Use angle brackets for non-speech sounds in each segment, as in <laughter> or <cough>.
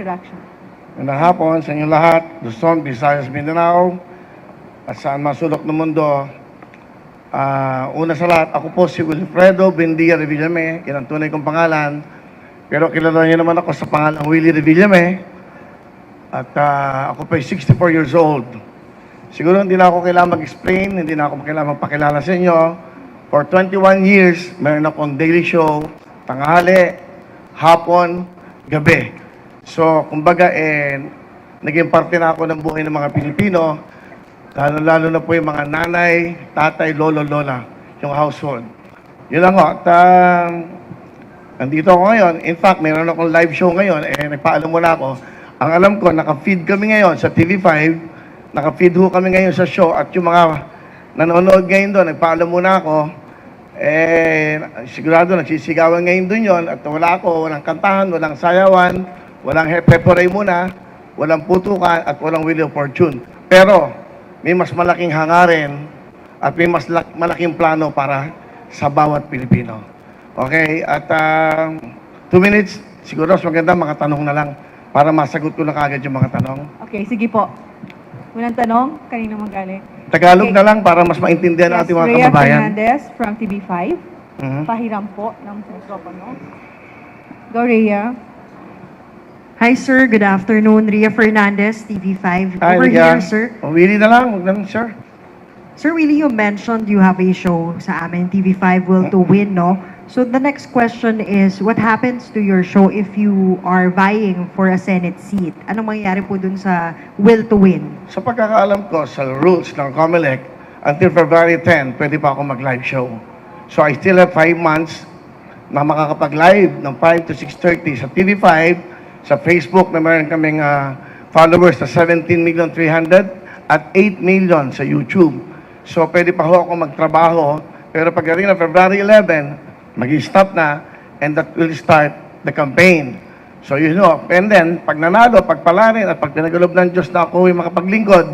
Introduction. Magandang hapon sa inyong lahat, Luzon, Visayas, Mindanao, at saan masulok ng mundo. Ah, una sa lahat, ako po si Wilfredo Bendia Revillame, yan ang tunay kong pangalan. Pero kilala niyo naman ako sa pangalang Willie Revillame. At ah, ako po ay 64 years old. Siguro hindi na ako kailangan mag-explain, hindi na ako kailangan magpakilala sa inyo. For 21 years, meron akong daily show, tanghali, hapon, gabi. So, kumbaga, eh, naging parte na ako ng buhay ng mga Pilipino, lalo-lalo na po yung mga nanay, tatay, lolo, lola, yung household. Yun lang ho. At, ah, nandito ako ngayon. In fact, meron akong live show ngayon. Eh, nagpaalam muna ako. Ang alam ko, naka-feed kami ngayon sa TV5. Naka-feed ho kami ngayon sa show. At yung mga nanonood ngayon doon, nagpaalam muna ako. Eh, sigurado nagsisigawan ngayon doon yon At wala ako, walang kantahan, walang sayawan, walang hepeporay muna, walang putukan, at walang wheel of fortune. Pero, may mas malaking hangarin at may mas lak- malaking plano para sa bawat Pilipino. Okay? At ah, two minutes, siguro mas maganda mga tanong na lang para masagot ko na kagad yung mga tanong. Okay, sige po. Unang tanong, kanino magaling? Tagalog Okay. na lang para mas maintindihan Yes, ating mga Rhea kababayan. Fernandez from TV5. Mhm. Pahiram po ng mikropono. Go, Rhea. Hi, sir. Good afternoon. Ria Fernandez, TV5. Hi, Over Liga. here, sir. Willie na lang, huwag lang, sir. Sir, Willie, you mentioned you have a show sa amin, TV5 Will to Win, no? So the next question is, what happens to your show if you are vying for a Senate seat? Anong mangyayari po dun sa Will to Win? Sa pagkakaalam ko, sa rules ng COMELEC, until February 10, pwede pa ako mag-live show. So I still have 5 months na makakapag-live ng 5 to 6.30 sa TV5, sa Facebook na meron kaming ah, followers na 17,300,000 at 8 million sa YouTube. So pwede pa ho ako magtrabaho, pero pagdating ng February 11, mag-stop na and that will start the campaign. So you know, and then, pag nanalo, pag palarin at pag pinagalob ng Diyos na ako yung makapaglingkod,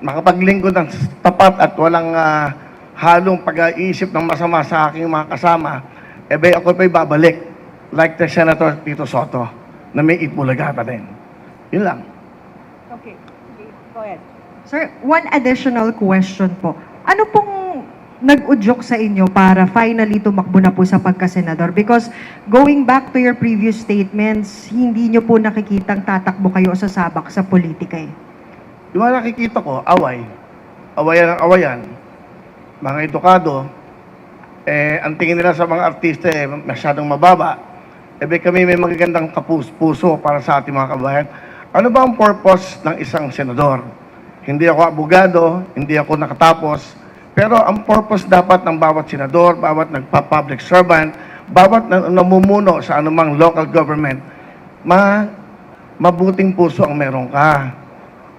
makapaglingkod ng tapat at walang ah, halong pag-iisip ng masama sa aking mga kasama, eh ba ako pa'y babalik like the Senator Tito Soto na may itbulaga pa din. Yun lang. Okay, go ahead. Sir, one additional question po. Ano pong nag-udyok sa inyo para finally tumakbo na po sa pagkasenador? Because going back to your previous statements, hindi nyo po nakikitang tatakbo kayo sa sabak sa politika eh. Yung mga nakikita ko, away. Awayan ang awayan. Mga edukado, eh, ang tingin nila sa mga artista eh, masyadong mababa. Eh, be, kami may magagandang kapus-puso para sa ating mga kabayan. Ano ba ang purpose ng isang senador? Hindi ako abogado, hindi ako nakatapos, pero ang purpose dapat ng bawat senador, bawat nagpa-public servant, bawat na- namumuno sa anumang local government, ma mabuting puso ang meron ka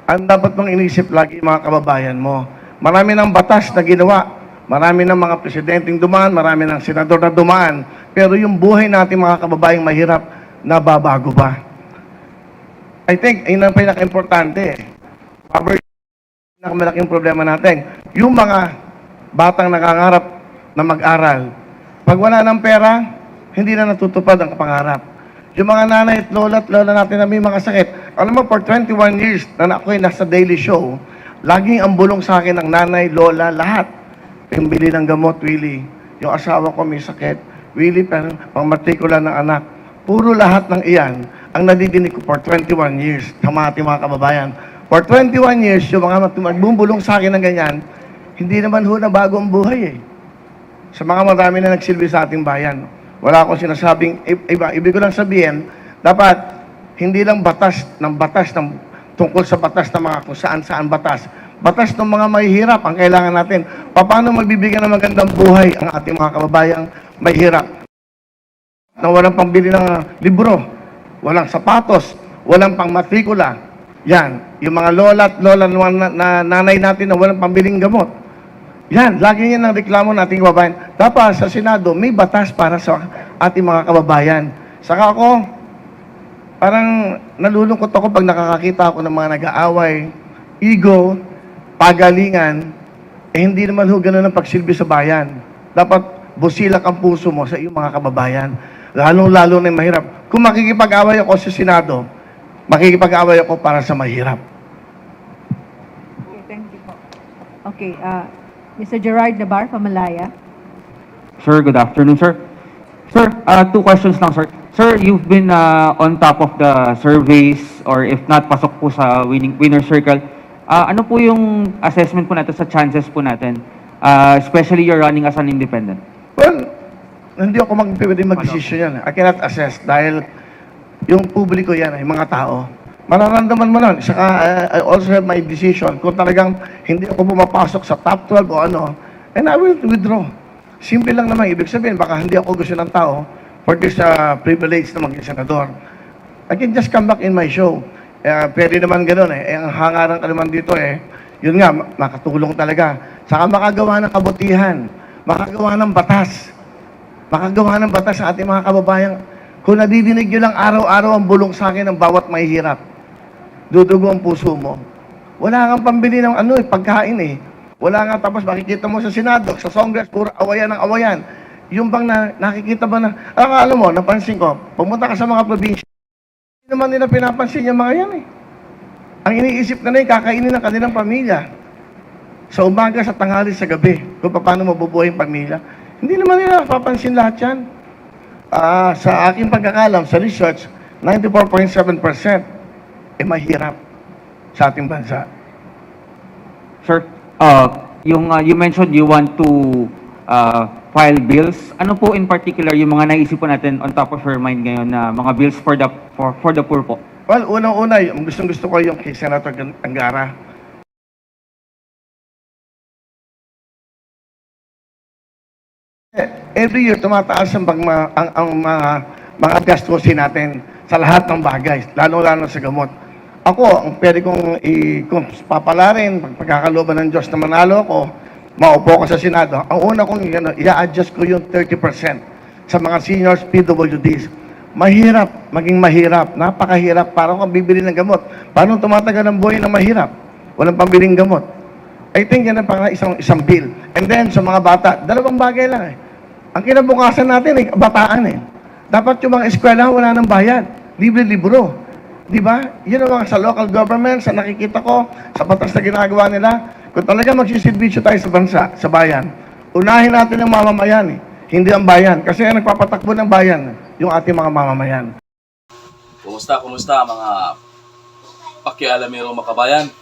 ang dapat mong inisip lagi mga kababayan mo. Marami ng batas na ginawa. Marami ng mga presidenteng dumaan, marami ng senador na dumaan. Pero yung buhay natin mga kababayang mahirap, nababago ba? I think, yun ang pinaka-importante. Cover pinakamalaking problema natin. Yung mga batang nakangarap na mag-aral, pag wala ng pera, hindi na natutupad ang pangarap. Yung mga nanay at lola at lola natin na may mga sakit. Alam mo, for 21 years na ako ay nasa daily show, laging ang bulong sa akin ng nanay, lola, lahat. Pimbili ng gamot, Willie. Yung asawa ko may sakit. Willie, pero pang matrikula ng anak. Puro lahat ng iyan ang nadidinig ko for 21 years sa mga ating mga kababayan. For 21 years, yung mga magbubulong sa akin ng ganyan, hindi naman ho na bago ang buhay eh. Sa mga marami na nagsilbi sa ating bayan. Wala akong sinasabing iba. Ibig ko lang sabihin, dapat hindi lang batas ng batas ng tungkol sa batas ng mga kung saan-saan batas. Batas ng mga mahihirap ang kailangan natin. Paano magbibigyan ng magandang buhay ang ating mga kababayang mahihirap? Na walang pambili ng libro, walang sapatos, walang pangmatrikula. Yan, yung mga lola at lola na, na nanay natin na walang pambiling gamot. Yan, lagi yan ang reklamo nating kababayan. Dapat sa Senado, may batas para sa ating mga kababayan. Saka ako, parang nalulungkot ako pag nakakakita ako ng mga nag-aaway, ego, pagalingan, eh hindi naman ho ganun ang pagsilbi sa bayan. Dapat busilak ang puso mo sa iyong mga kababayan. lalong-lalo na yung mahirap. Kung makikipag-away ako sa Senado, makikipag-away ako para sa mahirap. Okay, thank you po. Okay, uh, Mr. Gerard Nabar, Pamalaya. Sir, good afternoon, sir. Sir, uh, two questions lang, sir. Sir, you've been uh, on top of the surveys or if not, pasok po sa winning, winner circle. Uh, ano po yung assessment po natin sa chances po natin? Uh, especially you're running as an independent. Well, hindi ako mag pwede mag-decision yan. I cannot assess dahil yung publiko yan, yung mga tao, mararamdaman mo nun. Saka uh, I also have my decision kung talagang hindi ako pumapasok sa top 12 o ano, and I will withdraw. Simple lang naman. Ibig sabihin, baka hindi ako gusto ng tao for this uh, privilege na maging senador. I can just come back in my show. Uh, pwede naman ganun eh. eh. Ang hangaran ka naman dito eh, yun nga, ma- makatulong talaga. Saka makagawa ng kabutihan, makagawa ng batas, makagawa ng batas sa ating mga kababayan. Kung nadidinig nyo lang araw-araw ang bulong sa akin ng bawat may hirap, dudugo ang puso mo. Wala kang pambili ng ano eh, pagkain eh. Wala nga tapos makikita mo sa Senado, sa Congress, puro awayan ng awayan. Yung bang na, nakikita ba na, ang alam mo, napansin ko, pumunta ka sa mga probinsya, hindi naman nila pinapansin yung mga yan eh. Ang iniisip na yung kakainin ng kanilang pamilya. Sa umaga, sa tanghali, sa gabi, kung paano mabubuhay yung pamilya. Hindi naman nila papansin lahat yan. Ah, sa aking pagkakalam, sa research, 94.7% eh mahirap sa ating bansa. Sir, uh, yung uh, you mentioned you want to uh, file bills. Ano po in particular yung mga naisip po natin on top of your mind ngayon na mga bills for the for, for the poor po? Well, unang-una, yung gustong gusto ko yung kay Senator Angara. Eh, Every year, tumataas ang, bang, ang, ang mga, mga gastusin natin sa lahat ng bagay, lalo-lalo sa gamot. Ako, ang pwede kong i- kung papalarin, pag pagkakalooban ng Diyos na manalo ako, maupo ko sa Senado, ang una kong ano, i-adjust ko yung 30% sa mga seniors PWDs. Mahirap, maging mahirap, napakahirap, parang kang bibili ng gamot. Paano tumatagal ang buhay ng mahirap? Walang pambiling gamot. I think yan ang pang isang, isang bill. And then, sa mga bata, dalawang bagay lang eh. Ang kinabukasan natin eh, bataan eh. Dapat yung mga eskwela wala ng bayad. Libre-libro. Di ba? Yun ang mga sa local government, sa nakikita ko, sa batas na ginagawa nila. Kung talaga magsisilbisyo tayo sa bansa, sa bayan, unahin natin ang mamamayan eh. Hindi ang bayan. Kasi ang nagpapatakbo ng bayan, yung ating mga mamamayan. Kumusta, kumusta mga pakialamero makabayan?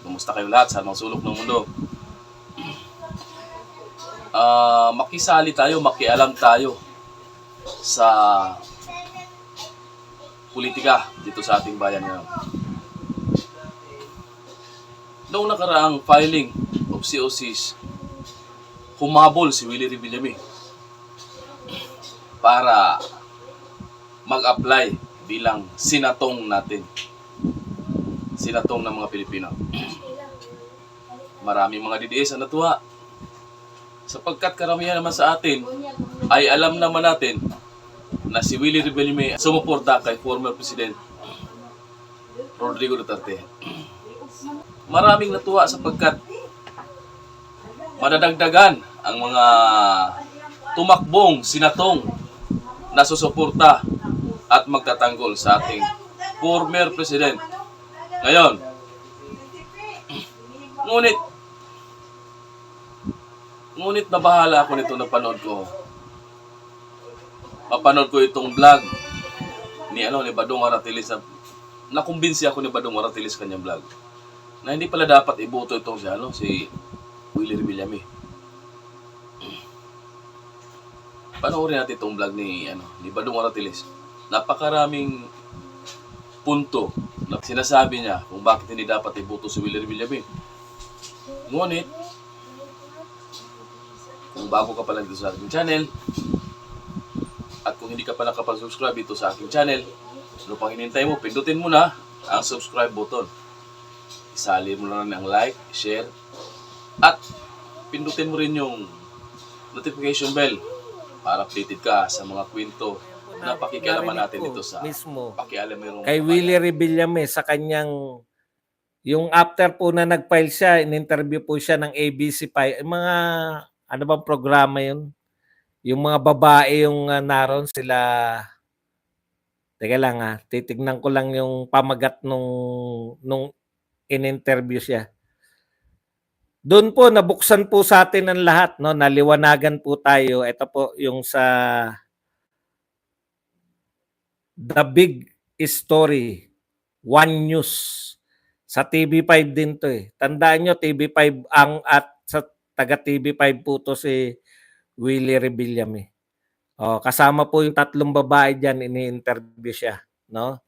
Kumusta kayo lahat sa mga sulok ng mundo? Ah, makisali tayo, makialam tayo sa politika dito sa ating bayan ngayon. Noong nakaraang filing of COCs, humabol si Willie Revillame para mag-apply bilang sinatong natin. Sinatong ng mga Pilipino. Maraming mga DDS ang natuwa. Sapagkat karamihan naman sa atin ay alam naman natin na si Willie Rebellime sumuporta kay former President Rodrigo Duterte. Maraming natuwa sapagkat madadagdagan ang mga tumakbong sinatong na susuporta at magtatanggol sa ating former president. Ngayon, <clears throat> ngunit, ngunit nabahala ako nito na panood ko. Mapanood ko itong vlog ni ano ni Badong Aratilis na nakumbinsi ako ni Badong Aratilis kanyang vlog na hindi pala dapat iboto itong si ano si Willie Villame. Panoorin natin itong vlog ni ano ni Badong Aratilis. Napakaraming punto na sinasabi niya kung bakit hindi dapat iboto si Willie Villame. Ngunit, kung bago ka pa lang dito sa aking channel, at kung hindi ka pa nakapag-subscribe dito sa aking channel, ano pang hinintay mo, pindutin mo na ang subscribe button. Isali mo na rin ang like, share, at pindutin mo rin yung notification bell para updated ka sa mga kwento na pakikialaman natin dito sa mismo pakialamerong kay Willie Revillame sa kanyang yung after po na nag-file siya, in-interview po siya ng ABC pa, mga ano bang programa yun? yung mga babae yung uh, naroon sila Teka lang ah, titignan ko lang yung pamagat nung nung in-interview siya. Doon po nabuksan po sa atin ang lahat, no? Naliwanagan po tayo. Ito po yung sa The Big Story, One News. Sa TV5 din to eh. Tandaan nyo, TV5 ang at sa taga TV5 po to si Willie Rebillame. Eh. Oh, kasama po yung tatlong babae diyan ini-interview siya, no?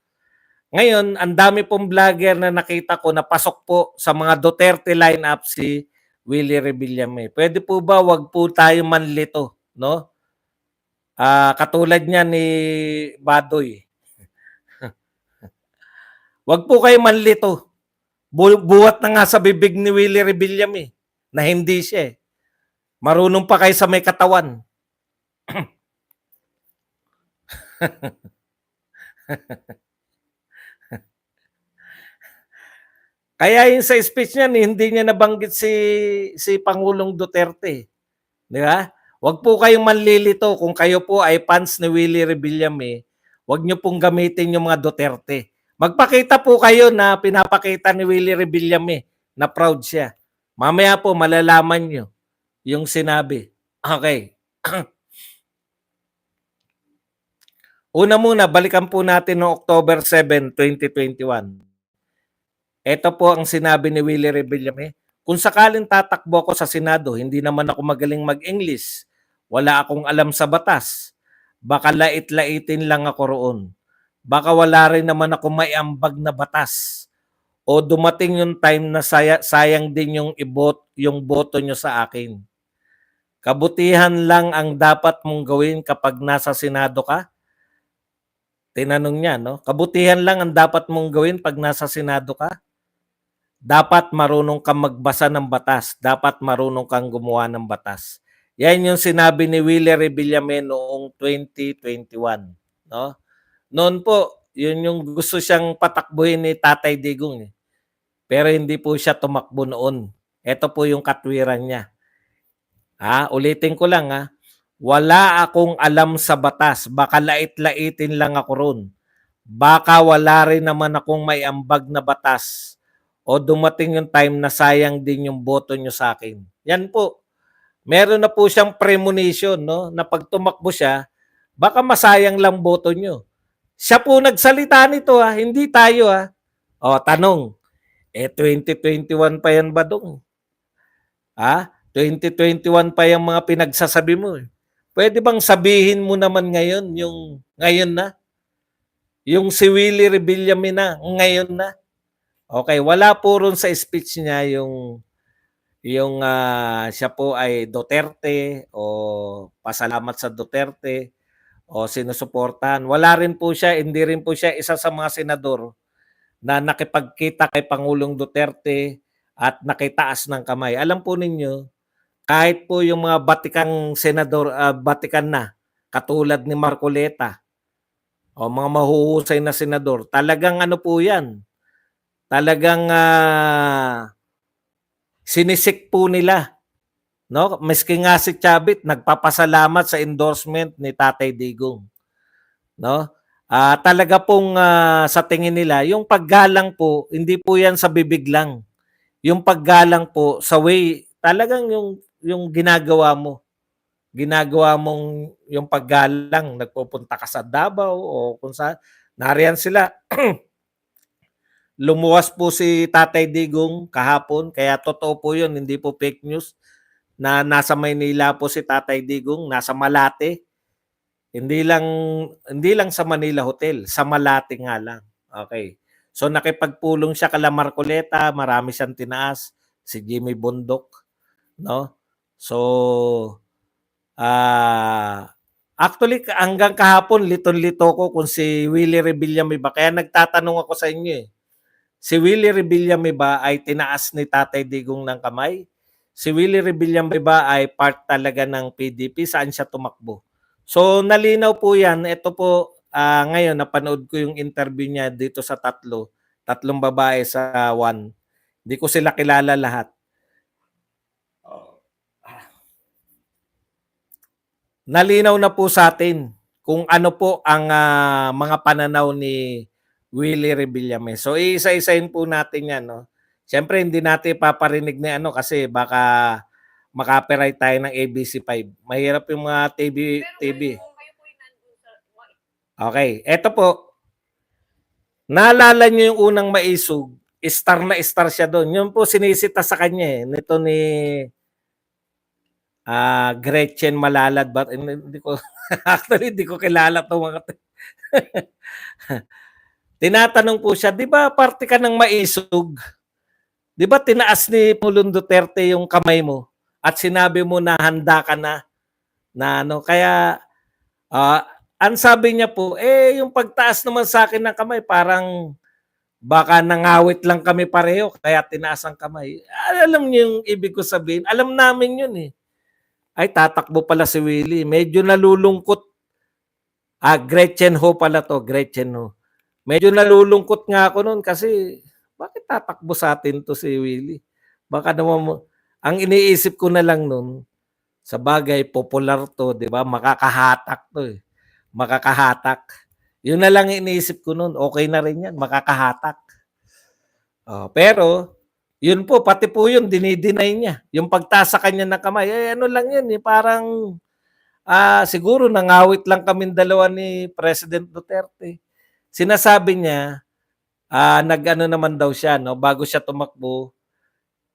Ngayon, ang dami pong vlogger na nakita ko na pasok po sa mga Duterte lineup si Willie Rebillame. Pwede po ba wag po tayo manlito, no? Ah, katulad niya ni Badoy. <laughs> wag po kayo manlito. Bu- buhat na nga sa bibig ni Willie Rebillame na hindi siya. eh. Marunong pa kayo sa may katawan. <clears throat> <laughs> Kaya yung sa speech niya, hindi niya nabanggit si si Pangulong Duterte. Di ba? Huwag po kayong manlilito kung kayo po ay fans ni Willie Rebillame, huwag niyo pong gamitin yung mga Duterte. Magpakita po kayo na pinapakita ni Willie Rebillame na proud siya. Mamaya po malalaman niyo yung sinabi. Okay. <clears throat> Una muna, balikan po natin noong October 7, 2021. Ito po ang sinabi ni Willie Rebillame. Kung sakaling tatakbo ako sa Senado, hindi naman ako magaling mag-English. Wala akong alam sa batas. Baka lait-laitin lang ako roon. Baka wala rin naman ako may ambag na batas. O dumating yung time na saya, sayang din yung ibot, yung boto nyo sa akin. Kabutihan lang ang dapat mong gawin kapag nasa Senado ka. Tinanong niya, no? Kabutihan lang ang dapat mong gawin pag nasa Senado ka. Dapat marunong kang magbasa ng batas. Dapat marunong kang gumawa ng batas. Yan yung sinabi ni Willie Rebillame noong 2021, no? Noon po, yun yung gusto siyang patakbuhin ni Tatay Digong. Eh. Pero hindi po siya tumakbo noon. Ito po yung katwiran niya. Ha, ulitin ko lang ha. Wala akong alam sa batas. Baka lait-laitin lang ako ron. Baka wala rin naman akong may ambag na batas. O dumating yung time na sayang din yung boto nyo sa akin. Yan po. Meron na po siyang premonition, no? Na pag tumakbo siya, baka masayang lang boto nyo. Siya po nagsalita nito ha, hindi tayo ha. O, tanong, eh 2021 pa yan ba dong? Ha? 2021 pa yung mga pinagsasabi mo. eh. Pwede bang sabihin mo naman ngayon yung ngayon na? Yung si Willie Rebillame na, ngayon na? Okay, wala po ron sa speech niya yung yung ah, siya po ay Duterte o pasalamat sa Duterte o sinusuportahan. Wala rin po siya, hindi rin po siya isa sa mga senador na nakipagkita kay Pangulong Duterte at nakitaas ng kamay. Alam po ninyo, kahit po yung mga batikang senador, ah, batikan na, katulad ni Marcoleta, o mga mahuhusay na senador, talagang ano po yan, talagang ah, sinisik po nila. No? Maski nga si Chavit nagpapasalamat sa endorsement ni Tatay Digong. No? Ah, talaga pong ah, sa tingin nila, yung paggalang po, hindi po 'yan sa bibig lang. Yung paggalang po sa way, talagang yung yung ginagawa mo. Ginagawa mong yung paggalang, nagpupunta ka sa Davao o kung saan. Nariyan sila. <clears throat> Lumuwas po si Tatay Digong kahapon, kaya totoo po yun, hindi po fake news na nasa Maynila po si Tatay Digong, nasa Malate. Hindi lang hindi lang sa Manila Hotel, sa Malate nga lang. Okay. So nakipagpulong siya kala Marcoleta, marami siyang tinaas, si Jimmy Bundok, no? So ah actually hanggang kahapon liton-lito ko kung si Willie Rebillame ba kaya nagtatanong ako sa inyo eh. Si Willie Rebillame ba ay tinaas ni Tatay Digong ng kamay? Si Willie Rebillame ba ay part talaga ng PDP? Saan siya tumakbo? So nalinaw po yan. Ito po ah, ngayon napanood ko yung interview niya dito sa tatlo. Tatlong babae sa one. Hindi ko sila kilala lahat. nalinaw na po sa atin kung ano po ang ah, mga pananaw ni Willie Revillame. So iisa-isahin po natin 'yan, no. Siyempre hindi natin paparinig ni ano kasi baka makapiright tayo ng ABC5. Mahirap yung mga TV TV. Okay, eto po. Naalala niyo yung unang maisog, star na star siya doon. Yun po sinisita sa kanya eh, nito ni ah Gretchen Malalad but hindi, ko <laughs> actually hindi ko kilala to mga. <laughs> Tinatanong po siya, 'di ba parte ka ng maisog? 'Di ba tinaas ni Pulong Duterte yung kamay mo at sinabi mo na handa ka na na ano kaya ah ang sabi niya po, eh yung pagtaas naman sa akin ng kamay parang baka nangawit lang kami pareho kaya tinaas ang kamay. Alam niyo yung ibig ko sabihin? Alam namin yun eh ay tatakbo pala si Willie. Medyo nalulungkot. Ah, Gretchen Ho pala to, Gretchen Ho. Medyo nalulungkot nga ako noon kasi bakit tatakbo sa atin to si Willie? Baka naman ang iniisip ko na lang noon, sa bagay, popular to, di ba? Makakahatak to eh. Makakahatak. Yun na lang iniisip ko noon. Okay na rin yan, makakahatak. Oh, pero, yun po, pati po yun, dinideny niya. Yung pagtaas sa kanya ng kamay, eh ano lang yun, eh, parang ah siguro nangawit lang kami dalawa ni President Duterte. Sinasabi niya, ah nag-ano naman daw siya, no, bago siya tumakbo,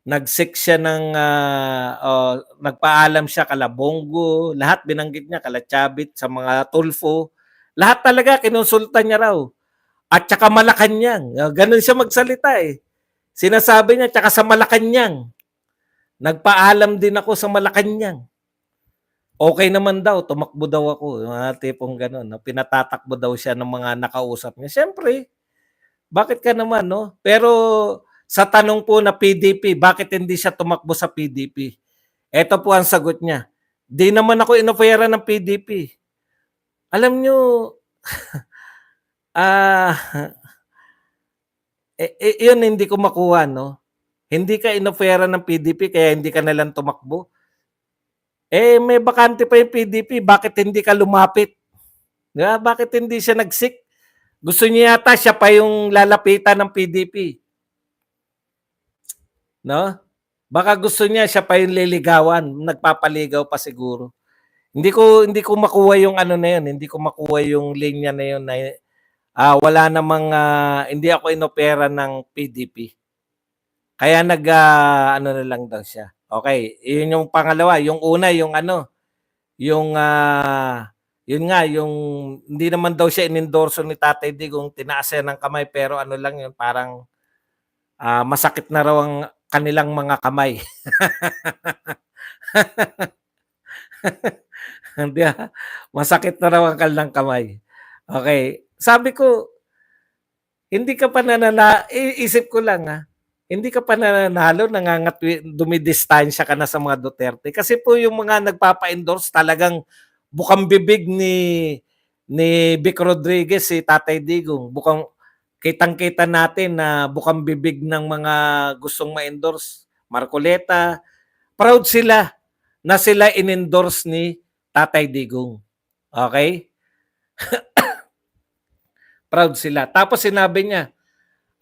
nag-seek siya ng, ah, oh, nagpaalam siya kala Bongo, lahat binanggit niya, kala Chavit, sa mga Tulfo, lahat talaga kinonsulta niya raw. At saka Malacanang, Ah, ganun siya magsalita eh. Sinasabi niya, tsaka sa Malacanang. Nagpaalam din ako sa Malacanang. Okay naman daw, tumakbo daw ako. Mga tipong gano'n. No? Pinatatakbo daw siya ng mga nakausap niya. Siyempre, bakit ka naman, no? Pero sa tanong po na PDP, bakit hindi siya tumakbo sa PDP? Ito po ang sagot niya. Di naman ako inofera ng PDP. Alam nyo, <laughs> ah, eh, eh, yun hindi ko makuha, no? Hindi ka inofera ng PDP kaya hindi ka nalang tumakbo. Eh, may bakante pa yung PDP, bakit hindi ka lumapit? Di ba? Bakit hindi siya nagsik? Gusto niya yata siya pa yung lalapitan ng PDP. No? Baka gusto niya siya pa yung liligawan, nagpapaligaw pa siguro. Hindi ko hindi ko makuha yung ano na yun, hindi ko makuha yung linya na yun na ah, wala namang ah, hindi ako inopera ng PDP. Kaya nag ah, ano na lang daw siya. Okay, yun yung pangalawa, yung una yung ano, yung ah, yun nga yung hindi naman daw siya inendorso ni Tatay Digong tinaas siya ng kamay pero ano lang yun parang ah, masakit na raw ang kanilang mga kamay. <laughs> Hindi ah. Masakit na raw ang kanilang kamay. Okay. Sabi ko, hindi ka pa nanala, iisip ko lang ah, hindi ka pa nananalo, nangangatwi, dumidistansya ka na sa mga Duterte. Kasi po yung mga nagpapa-endorse talagang bukang bibig ni ni Vic Rodriguez, si Tatay Digong. Bukang, kitang-kita natin na bukang bibig ng mga gustong ma-endorse. Marcoleta, proud sila na sila in-endorse ni Tatay Digong. Okay? <coughs> proud sila. Tapos sinabi niya,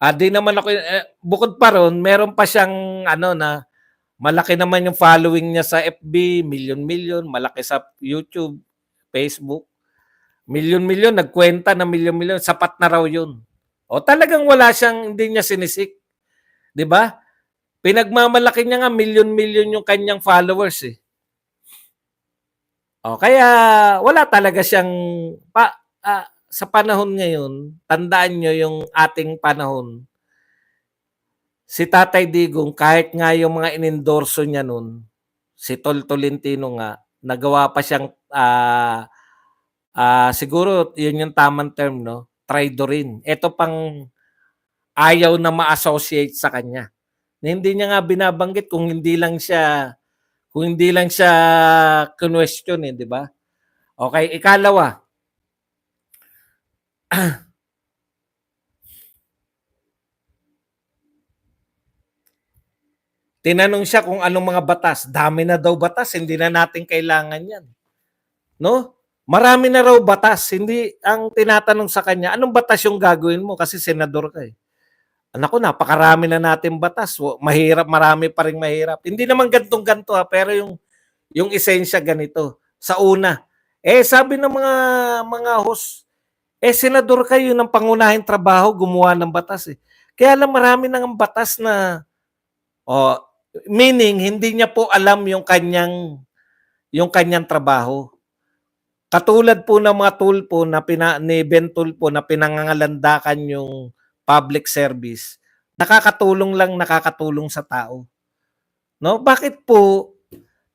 ah, di naman ako, eh, bukod pa ron, meron pa siyang ano na, malaki naman yung following niya sa FB, million-million, malaki sa YouTube, Facebook. Milyon-milyon, nagkwenta na milyon-milyon, sapat na raw yun. O talagang wala siyang, hindi niya sinisik. 'Di ba? Pinagmamalaki niya nga milyon-milyon yung kanyang followers eh. O kaya wala talaga siyang pa, ah, sa panahon ngayon, tandaan nyo yung ating panahon. Si Tatay Digong, kahit nga yung mga inendorso niya nun, si Tol Tolentino nga, nagawa pa siyang, ah, ah, siguro yun yung tamang term, no? Traidorin. Ito pang ayaw na ma-associate sa kanya. Na hindi niya nga binabanggit kung hindi lang siya kung hindi lang siya question eh, di ba? Okay, ikalawa. <clears throat> Tinanong siya kung anong mga batas. Dami na daw batas, hindi na natin kailangan yan. No? Marami na raw batas. Hindi ang tinatanong sa kanya, anong batas yung gagawin mo? Kasi senador ka eh. Naku, napakarami na natin batas. Mahirap, marami pa rin mahirap. Hindi naman gantong-ganto ha, pero yung, yung esensya ganito. Sa una, eh sabi ng mga mga host, eh senador kayo ng pangunahing trabaho, gumawa ng batas eh. Kaya lang marami nang batas na, oh, meaning hindi niya po alam yung kanyang yung kanyang trabaho. Katulad po ng mga tool po na pina, ni Ben Tulpo na pinangangalandakan yung public service, nakakatulong lang nakakatulong sa tao. No? Bakit po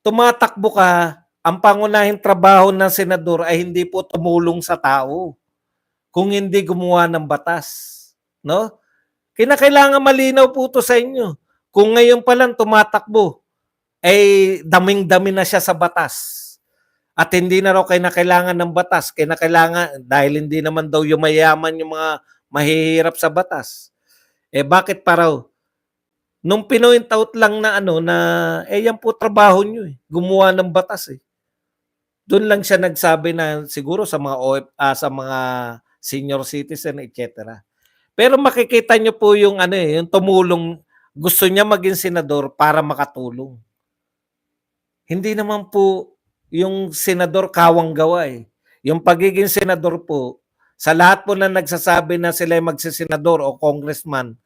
tumatakbo ka, ang pangunahing trabaho ng senador ay hindi po tumulong sa tao kung hindi gumawa ng batas. No? Kinakailangan malinaw po to sa inyo. Kung ngayon pa lang tumatakbo, ay daming-dami na siya sa batas. At hindi na raw kailangan ng batas. Kailangan, dahil hindi naman daw yumayaman yung mga mahihirap sa batas. Eh bakit pa raw? Nung pinoint out lang na ano na eh yan po trabaho nyo eh. Gumawa ng batas eh. Doon lang siya nagsabi na siguro sa mga OF, ah, sa mga senior citizen etc. Pero makikita nyo po yung ano eh, yung tumulong gusto niya maging senador para makatulong. Hindi naman po yung senador kawang gawa eh. Yung pagiging senador po, sa lahat po na nagsasabi na sila ay magsisenador o congressman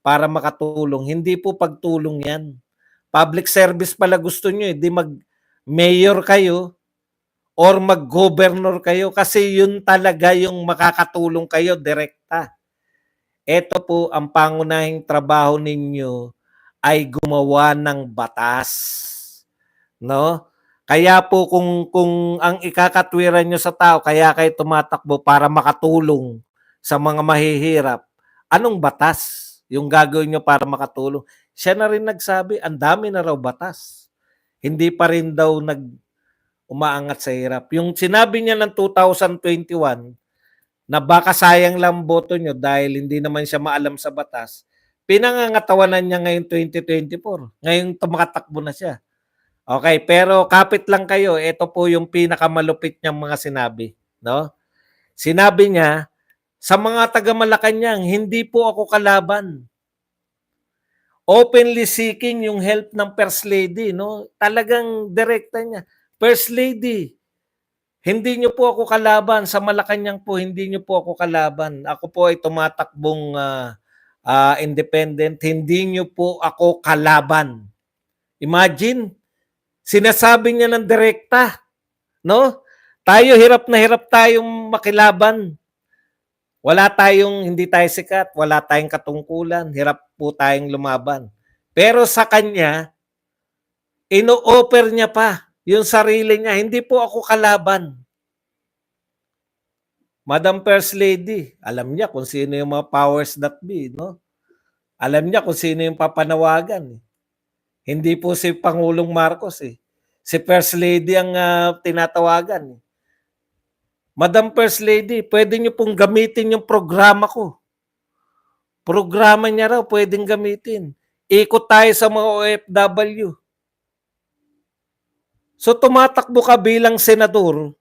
para makatulong, hindi po pagtulong yan. Public service pala gusto nyo eh. Di mag-mayor kayo or mag-governor kayo kasi yun talaga yung makakatulong kayo direkta. Ito po ang pangunahing trabaho ninyo ay gumawa ng batas. No? Kaya po kung kung ang ikakatwiran nyo sa tao, kaya kayo tumatakbo para makatulong sa mga mahihirap, anong batas yung gagawin nyo para makatulong? Siya na rin nagsabi, ang dami na raw batas. Hindi pa rin daw nag umaangat sa hirap. Yung sinabi niya ng 2021 na baka sayang lang boto nyo dahil hindi naman siya maalam sa batas, pinangangatawanan niya ngayon 2024. Ngayon tumakatakbo na siya. Okay, pero kapit lang kayo, ito po yung pinakamalupit niyang mga sinabi, no? Sinabi niya, sa mga taga Malacanang, hindi po ako kalaban. Openly seeking yung help ng First Lady, no? Talagang direkta niya. First Lady, hindi niyo po ako kalaban. Sa Malacanang po, hindi niyo po ako kalaban. Ako po ay tumatakbong ah, ah, independent. Hindi niyo po ako kalaban. Imagine, sinasabi niya ng direkta, no? Tayo hirap na hirap tayong makilaban. Wala tayong hindi tayo sikat, wala tayong katungkulan, hirap po tayong lumaban. Pero sa kanya, ino-offer niya pa yung sarili niya, hindi po ako kalaban. Madam First Lady, alam niya kung sino yung mga powers that be, no? Alam niya kung sino yung papanawagan. eh. Hindi po si Pangulong Marcos eh. Si First Lady ang ah, tinatawagan. eh. Madam First Lady, pwede niyo pong gamitin yung programa ko. Programa niya raw, pwedeng gamitin. Ikot tayo sa mga OFW. So tumatakbo ka bilang senador,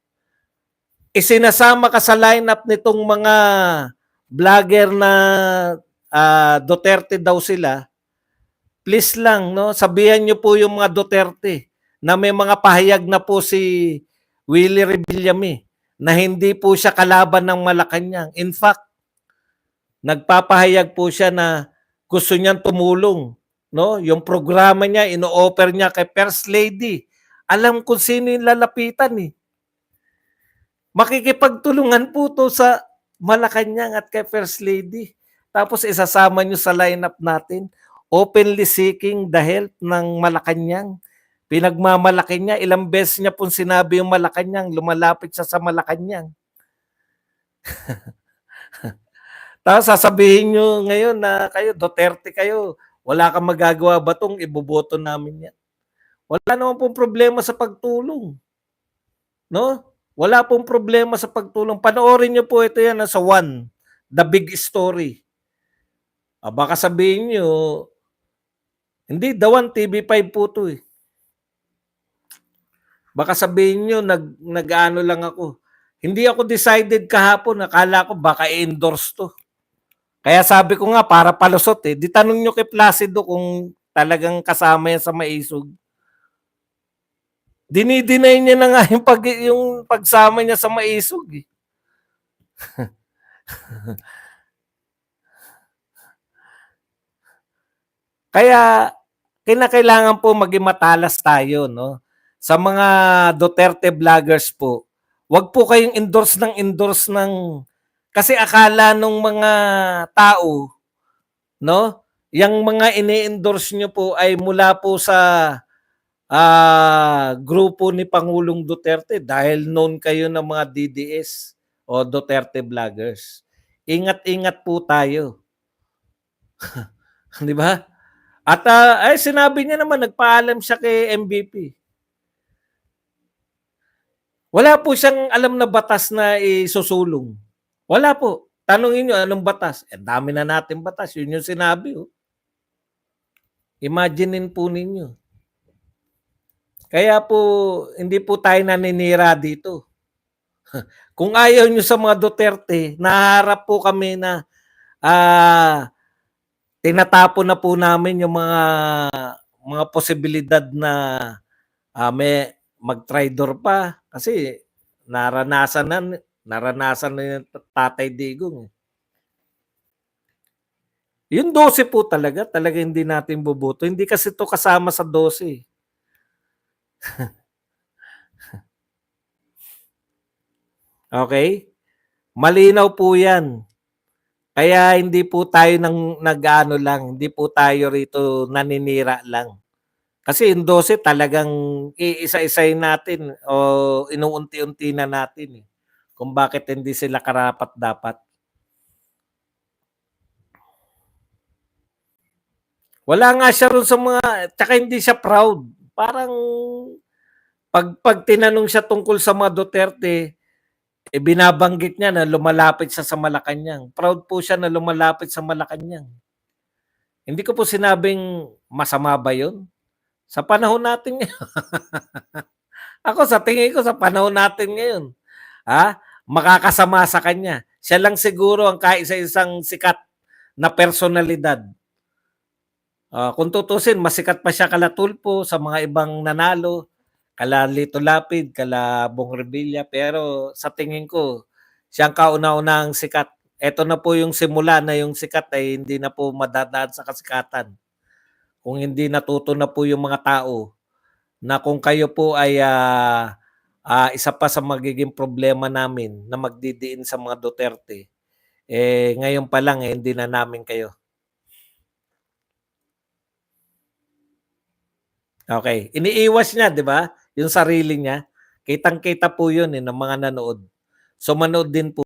isinasama ka sa lineup nitong mga vlogger na ah, Duterte daw sila, please lang, no, sabihan niyo po yung mga Duterte na may mga pahayag na po si Willie Rebillame na hindi po siya kalaban ng Malacanang. In fact, nagpapahayag po siya na gusto niyang tumulong. No? Yung programa niya, ino-offer niya kay First Lady. Alam kung sino yung lalapitan eh. Makikipagtulungan po to sa Malacanang at kay First Lady. Tapos isasama niyo sa lineup natin. Openly seeking the help ng Malacanang. Pinagmamalaki niya, ilang beses niya pong sinabi yung Malacanang, lumalapit siya sa Malacanang. <laughs> Tapos sasabihin nyo ngayon na kayo, Duterte kayo, wala kang magagawa ba itong iboboto namin yan? Wala naman pong problema sa pagtulong. No? Wala pong problema sa pagtulong. Panoorin nyo po ito yan sa One, The Big Story. Ah, baka sabihin nyo, hindi, The One TV5 po to eh. Baka sabihin nyo, nag, nag-ano lang ako. Hindi ako decided kahapon. Akala ko baka i-endorse to. Kaya sabi ko nga, para palusot eh. Di tanong nyo kay Placido kung talagang kasama yan sa maisog. Dinidinay niya na nga yung, pag, yung pagsama niya sa maisog eh. <laughs> Kaya kinakailangan po maging matalas tayo no sa mga Duterte vloggers po. Huwag po kayong endorse ng endorse ng kasi akala nung mga tao no, yung mga ini-endorse nyo po ay mula po sa ah grupo ni Pangulong Duterte dahil known kayo ng mga DDS o Duterte vloggers. Ingat-ingat po tayo. <laughs> 'Di ba? At ah, ay sinabi niya naman nagpaalam siya kay MVP. Wala po siyang alam na batas na isusulong. Wala po. Tanungin niyo anong batas? Eh dami na natin batas. Yun yung sinabi. Oh. Imaginein po ninyo. Kaya po hindi po tayo naninira dito. <laughs> Kung ayaw niyo sa mga Duterte, naharap po kami na ah tinatapon na po namin yung mga mga posibilidad na ah, may mag-tridor pa kasi naranasan na naranasan na yung Tatay Digong. eh. Yung 12 po talaga, talaga hindi natin bubuto. Hindi kasi to kasama sa 12. <laughs> okay? Malinaw po yan. Kaya hindi po tayo nang nag-ano lang, hindi po tayo rito naninira lang. Kasi yung 12 talagang iisa-isay natin o inuunti-unti na natin eh. Kung bakit hindi sila karapat dapat. Wala nga siya ron sa mga, tsaka hindi siya proud. Parang pag, pag tinanong siya tungkol sa mga Duterte, eh, binabanggit niya na lumalapit siya sa Malacanang. Proud po siya na lumalapit sa Malacanang. Hindi ko po sinabing masama ba yun? Sa panahon natin ngayon. <laughs> Ako sa tingin ko sa panahon natin ngayon. Ha? Makakasama sa kanya. Siya lang siguro ang kaisa-isang sikat na personalidad. Ah, kung tutusin, masikat pa siya kala Tulpo sa mga ibang nanalo kala Lito Lapid, kala Bong Revilla, pero sa tingin ko, siyang kauna-unahang sikat. Ito na po yung simula na yung sikat ay hindi na po madadaan sa kasikatan. Kung hindi natuto na po yung mga tao na kung kayo po ay ah, ah, isa pa sa magiging problema namin na magdidiin sa mga Duterte, eh ngayon pa lang eh, hindi na namin kayo. Okay. Iniiwas niya, di ba? Yung sarili niya. Kitang-kita po yun eh, ng mga nanood. So manood din po